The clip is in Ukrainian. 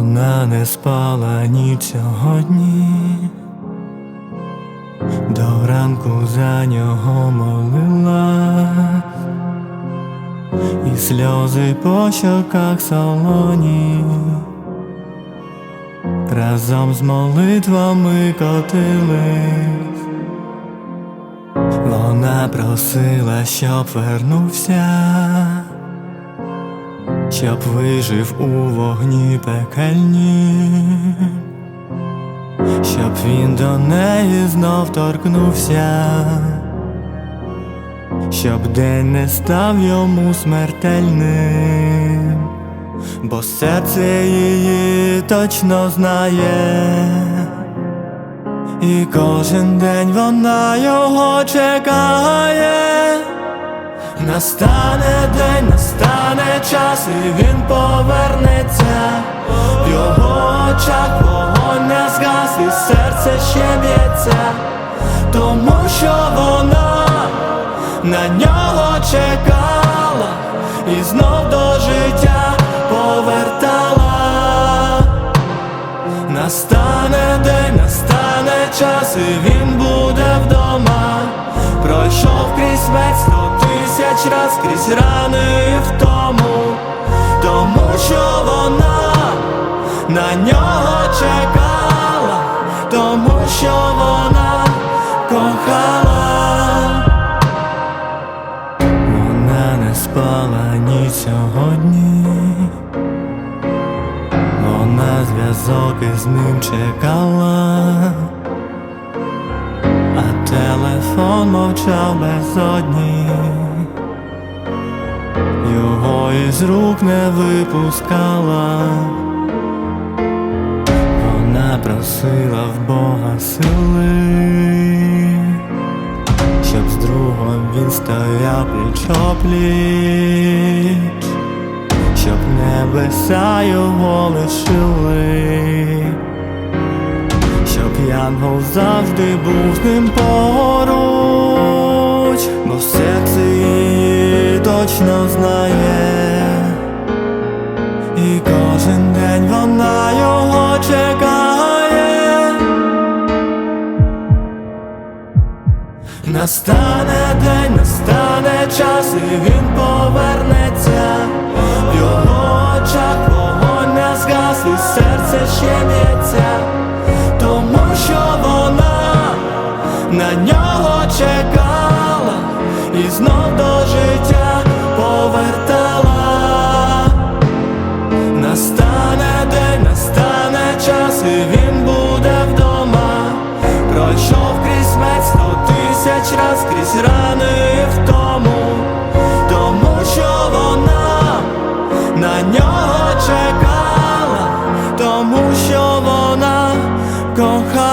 Вона не спала ніч сьогодні, до ранку за нього молила, і сльози по щоках солоні, разом з молитвами котились. Вона просила, щоб вернувся щоб вижив у вогні пекельні, щоб він до неї знов торкнувся, щоб день не став йому смертельним, бо серце її точно знає, і кожен день вона його чекає. Настане день, настане час, і він повернеться. В його очах вогонь не згас, і серце ще б'ється, тому що вона на нього чекала і знов до життя повертала. Настане день, настане час, і він буде вдома. Пройшов крізь весь тисяч раз крізь рани і втому, тому що вона на нього чекала, тому що вона кохала, вона не спала ні сьогодні, вона зв'язок із ним чекала. Телефон мовчав безодні, його із рук не випускала, вона просила в Бога сили, щоб з другом він стояв пліч опліч, щоб небеса його лишили щоб янгол завжди був з ним поруч, бо в серці її точно знає, Настане день, настане час, і він повернеться. В його очах вогонь не згас, і серце ще тому що вона на нього чекала що вона на нього чекала, тому що вона кохала.